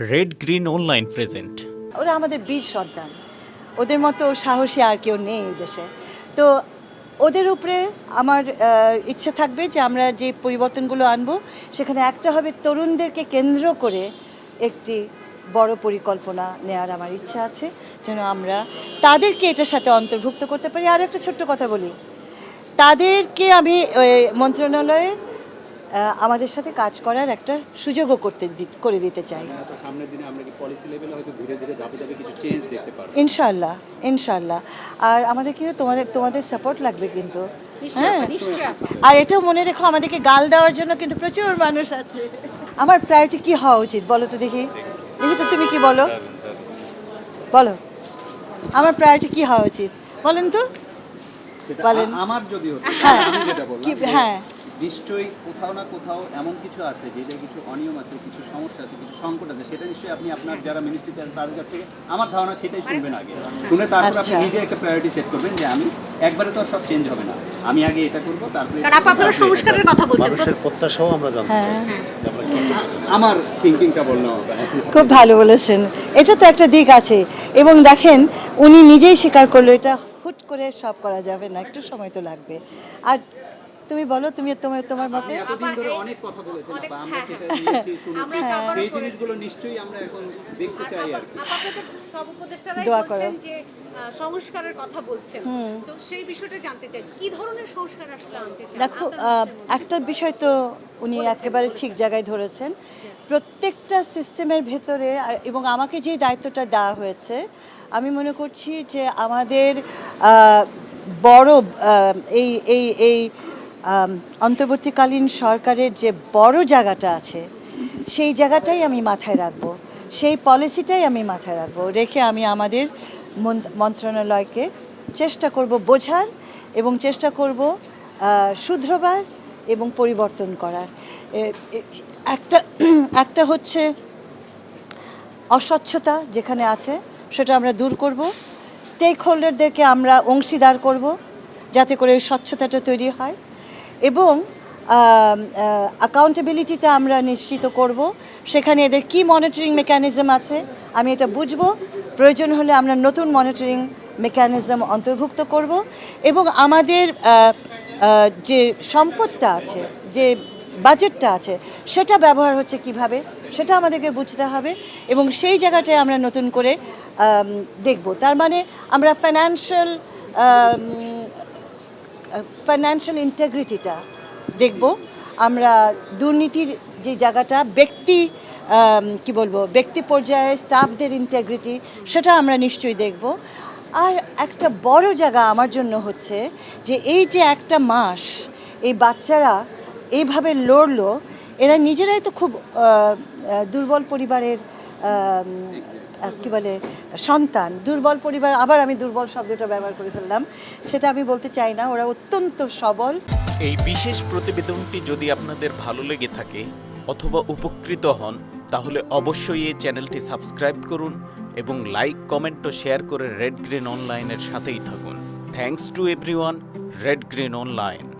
Red green online present ওরা আমাদের বীর সন্তান। ওদের মতো সাহসী আর কেউ নেই এই দেশে। তো ওদের উপরে আমার ইচ্ছা থাকবে যে আমরা যে পরিবর্তনগুলো আনব, সেখানে একটা হবে তরুণদেরকে কেন্দ্র করে একটি বড় পরিকল্পনা নেওয়ার আমার ইচ্ছা আছে, যেন আমরা তাদেরকে এটার সাথে অন্তর্ভুক্ত করতে পারি। আর একটা ছোট্ট কথা বলি। তাদেরকে আমি মন্ত্রণালয়ে আমাদের সাথে কাজ করার একটা সুযোগও করতে করে দিতে চাই। আচ্ছা সামনের দিনে আমরা কি পলিসি লেভেলে হয়তো ধীরে ধীরে ধাপে ধাপে কিছু চেঞ্জ দেখতে পারব ইনশাল্লাহ ইনশাল্লাহ আর আমাদের কিন্তু তোমাদের তোমাদের সাপোর্ট লাগবে কিন্তু। হ্যাঁ? আর এটাও মনে রেখো আমাদেরকে গাল দেওয়ার জন্য কিন্তু প্রচুর মানুষ আছে। আমার প্রায়োরিটি কি হওয়া উচিত বলো তো দেখি। দেখি তো তুমি কি বলো? বলো। আমার প্রায়োরিটি কি হওয়া উচিত? বলেন তো। বলেন। আমার যদি হ্যাঁ। হ্যাঁ। নিশ্চয়ই কোথাও না কোথাও এমন কিছু আছে যেটা কিছু অনিয়ম আছে কিছু সমস্যা আছে কিছু সংকট আছে সেটা নিশ্চয়ই আপনি আপনার যারা মিনিস্ট্রি তাদের কাছ থেকে আমার ধারণা সেটাই শুনবেন আগে। শুনে তারপর আপনি আচ্ছা। নিজে একটা প্রায়োরিটি সেট করবেন যে আমি একবারে তো সব চেঞ্জ হবে না। আমি আগে এটা করব তারপরে কারণ আপনারা সংস্কারের কথা বলছেন। মানুষের প্রত্যাশাও আমরা জানতে চাই। হ্যাঁ আমরা থিঙ্কিংটা বললাম খুব ভালো বলেছেন। এটা তো একটা দিক আছে। এবং দেখেন উনি নিজেই স্বীকার করল এটা হুট করে সব করা যাবে না একটু সময় তো লাগবে। আর তুমি বলো তুমি তোমার তোমার মতে? এতদিন ধরে অনেক কথা বলেছেন আপা, আমরা হ্যাঁ, সেটা হ্যাঁ। নিয়েছি শুনেছি। জিনিসগুলো নিশ্চয়ই আমরা এখন দেখতে চাই আর কি। আপনাদের সব উপদেষ্টারাই বলছেন যে সংস্কারের কথা বলছেন। তো সেই বিষয়টা জানতে চাই কি ধরনের সংস্কার আসলে আনতে চান? দেখো? একটা বিষয় তো উনি একেবারে ঠিক জায়গায় ধরেছেন। প্রত্যেকটা সিস্টেমের ভেতরে এবং আমাকে যে দায়িত্বটা দেওয়া হয়েছে আমি মনে করছি যে আমাদের বড় এই এই এই অন্তর্বর্তীকালীন সরকারের যে বড় জায়গাটা আছে, সেই জায়গাটাই আমি মাথায় রাখব। সেই পলিসিটাই আমি মাথায় রাখব। রেখে আমি আমাদের মন- মন্ত্রণালয়কে চেষ্টা করব বোঝার এবং চেষ্টা করব শুধরবার এবং পরিবর্তন করার। একটা একটা হচ্ছে অস্বচ্ছতা যেখানে আছে, সেটা আমরা দূর করব। স্টেক হোল্ডারদেরকে আমরা অংশীদার করব, যাতে করে ওই স্বচ্ছতাটা তৈরি হয়। এবং অ্যাকাউন্টেবিলিটিটা আমরা নিশ্চিত করব। সেখানে এদের কি মনিটরিং মেকানিজম আছে, আমি এটা বুঝব। প্রয়োজন হলে আমরা নতুন মনিটরিং মেকানিজম অন্তর্ভুক্ত করব এবং আমাদের যে সম্পদটা আছে, যে বাজেটটা আছে, সেটা ব্যবহার হচ্ছে কীভাবে, সেটা আমাদেরকে বুঝতে হবে এবং সেই জায়গাটায় আমরা নতুন করে দেখব। তার মানে আমরা ফাইন্যান্সিয়াল ফাইন্যান্সিয়াল ইন্টেগ্রিটিটা দেখব। আমরা দুর্নীতির যে জায়গাটা, ব্যক্তি কি বলব, ব্যক্তি পর্যায়ে স্টাফদের ইন্টেগ্রিটি সেটা আমরা নিশ্চয়ই দেখব। আর একটা বড় জায়গা আমার জন্য হচ্ছে যে এই যে একটা মাস এই বাচ্চারা এইভাবে লড়লো, এরা নিজেরাই তো খুব দুর্বল পরিবারের কি বলে, সন্তান, দুর্বল পরিবার, আবার আমি দুর্বল শব্দটা ব্যবহার করে ফেললাম, সেটা আমি বলতে চাই না, ওরা অত্যন্ত সবল। এই বিশেষ প্রতিবেদনটি যদি আপনাদের ভালো লেগে থাকে অথবা উপকৃত হন, তাহলে অবশ্যই এই চ্যানেলটি সাবস্ক্রাইব করুন এবং লাইক, কমেন্ট ও শেয়ার করে রেড গ্রিন অনলাইনের সাথেই থাকুন। Thanks to everyone red green online